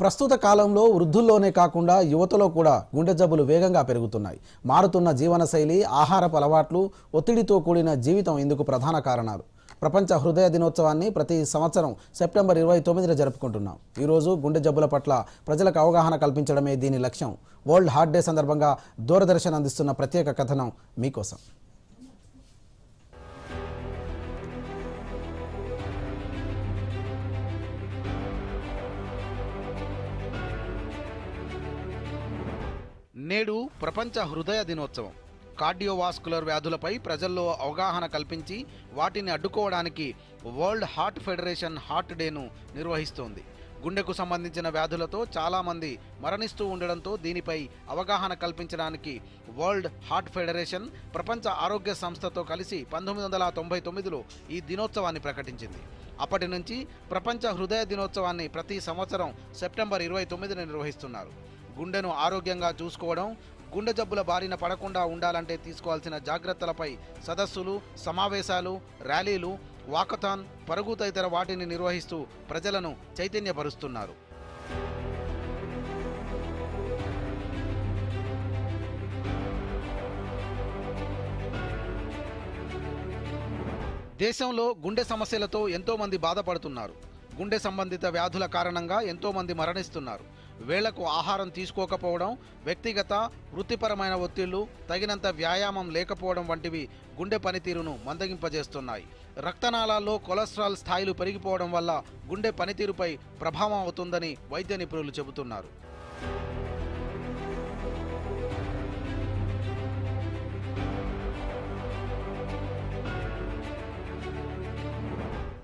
ప్రస్తుత కాలంలో వృద్ధుల్లోనే కాకుండా యువతలో కూడా గుండె జబ్బులు వేగంగా పెరుగుతున్నాయి. మారుతున్న జీవనశైలి ఆహారపు అలవాట్లు ఒత్తిడితో కూడిన జీవితం ఇందుకు ప్రధాన కారణాలు. ప్రపంచ హృదయ దినోత్సవాన్ని ప్రతి సంవత్సరం సెప్టెంబర్ ఇరవై తొమ్మిదిన జరుపుకుంటున్నాం. ఈరోజు గుండె జబ్బుల పట్ల ప్రజలకు అవగాహన కల్పించడమే దీని లక్ష్యం. వరల్డ్ హార్ట్ డే సందర్భంగా దూరదర్శన్ అందిస్తున్న ప్రత్యేక కథనం మీకోసం. నేడు ప్రపంచ హృదయ దినోత్సవం. కార్డియోవాస్కులర్ వ్యాధులపై ప్రజల్లో అవగాహన కల్పించి వాటిని అడ్డుకోవడానికి వరల్డ్ హార్ట్ ఫెడరేషన్ హార్ట్ డేను నిర్వహిస్తోంది. గుండెకు సంబంధించిన వ్యాధులతో చాలామంది మరణిస్తూ ఉండడంతో దీనిపై అవగాహన కల్పించడానికి వరల్డ్ హార్ట్ ఫెడరేషన్ ప్రపంచ ఆరోగ్య సంస్థతో కలిసి పంతొమ్మిది వందల తొంభై తొమ్మిదిలో ఈ దినోత్సవాన్ని ప్రకటించింది. అప్పటి నుంచి ప్రపంచ హృదయ దినోత్సవాన్ని ప్రతి సంవత్సరం సెప్టెంబర్ ఇరవై తొమ్మిదిన నిర్వహిస్తున్నారు. గుండెను ఆరోగ్యంగా చూసుకోవడం గుండె జబ్బుల బారిన పడకుండా ఉండాలంటే తీసుకోవాల్సిన జాగ్రత్తలపై సదస్సులు సమావేశాలు ర్యాలీలు వాకథాన్ పరుగు తదితర వాటిని నిర్వహిస్తూ ప్రజలను చైతన్యపరుస్తున్నారు. దేశంలో గుండె సమస్యలతో ఎంతోమంది బాధపడుతున్నారు. గుండె సంబంధిత వ్యాధుల కారణంగా ఎంతోమంది మరణిస్తున్నారు. వేళకు ఆహారం తీసుకోకపోవడం వ్యక్తిగత వృత్తిపరమైన ఒత్తిళ్ళు తగినంత వ్యాయామం లేకపోవడం వంటివి గుండె పనితీరును మందగింపజేస్తున్నాయి. రక్తనాళాల్లో కొలెస్ట్రాల్ స్థాయిలు పెరిగిపోవడం వల్ల గుండె పనితీరుపై ప్రభావం అవుతుందని వైద్య నిపుణులు చెబుతున్నారు.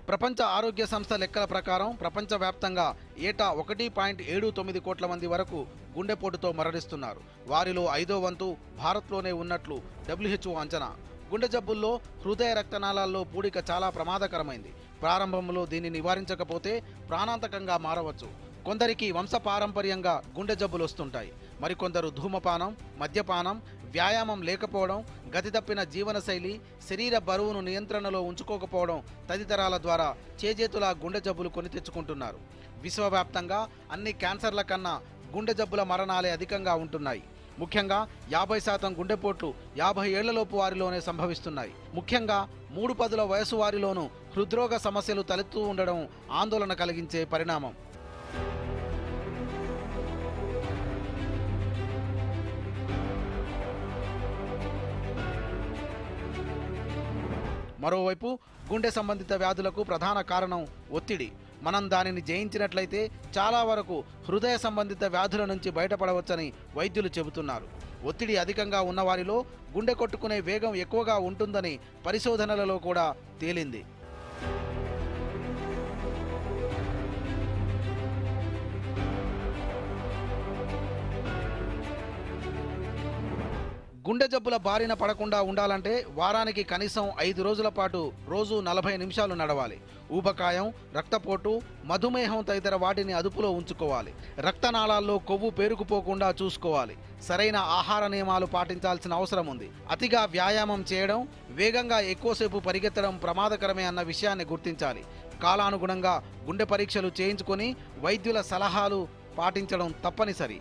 ప్రపంచ ఆరోగ్య సంస్థ లెక్కల ప్రకారం ప్రపంచవ్యాప్తంగా ఏటా ఒకటి పాయింట్ ఏడు తొమ్మిది కోట్ల మంది వరకు గుండెపోటుతో మరణిస్తున్నారు. వారిలో ఐదో వంతు భారత్లోనే ఉన్నట్లు డబ్ల్యూహెచ్ఓ అంచనా. గుండె జబ్బుల్లో హృదయ రక్తనాళాల్లో పూడిక చాలా ప్రమాదకరమైంది. ప్రారంభంలో దీన్ని నివారించకపోతే ప్రాణాంతకంగా మారవచ్చు. కొందరికి వంశపారంపర్యంగా గుండె జబ్బులు వస్తుంటాయి మరికొందరు ధూమపానం మద్యపానం వ్యాయామం లేకపోవడం గతి తప్పిన జీవనశైలి శరీర బరువును నియంత్రణలో ఉంచుకోకపోవడం తదితరాల ద్వారా చేజేతుల గుండె జబ్బులు కొని తెచ్చుకుంటున్నారు. విశ్వవ్యాప్తంగా అన్ని క్యాన్సర్ల కన్నా గుండె జబ్బుల మరణాలే అధికంగా ఉంటున్నాయి. ముఖ్యంగా యాభై శాతం గుండెపోట్లు యాభై ఏళ్ళలోపు వారిలోనే సంభవిస్తున్నాయి. ముఖ్యంగా మూడు పదుల వయసు వారిలోనూ హృద్రోగ సమస్యలు తలెత్తూ ఉండడం ఆందోళన కలిగించే పరిణామం. మరోవైపు గుండె సంబంధిత వ్యాధులకు ప్రధాన కారణం ఒత్తిడి. మనం దానిని జయించినట్లయితే చాలా వరకు హృదయ సంబంధిత వ్యాధుల నుంచి బయటపడవచ్చని వైద్యులు చెబుతున్నారు. ఒత్తిడి అధికంగా ఉన్నవారిలో గుండె కొట్టుకునే వేగం ఎక్కువగా ఉంటుందని పరిశోధనలలో కూడా తేలింది. గుండె జబ్బుల బారిన పడకుండా ఉండాలంటే వారానికి కనీసం ఐదు రోజుల పాటు రోజు నలభై నిమిషాలు నడవాలి. ఊబకాయం రక్తపోటు మధుమేహం తదితర వాటిని అదుపులో ఉంచుకోవాలి. రక్తనాళాల్లో కొవ్వు పేరుకుపోకుండా చూసుకోవాలి. సరైన ఆహార నియమాలు పాటించాల్సిన అవసరం ఉంది. అతిగా వ్యాయామం చేయడం వేగంగా ఎక్కువసేపు పరిగెత్తడం ప్రమాదకరమే అన్న విషయాన్ని గుర్తించాలి. కాలానుగుణంగా గుండె పరీక్షలు చేయించుకొని వైద్యుల సలహాలు పాటించడం తప్పనిసరి.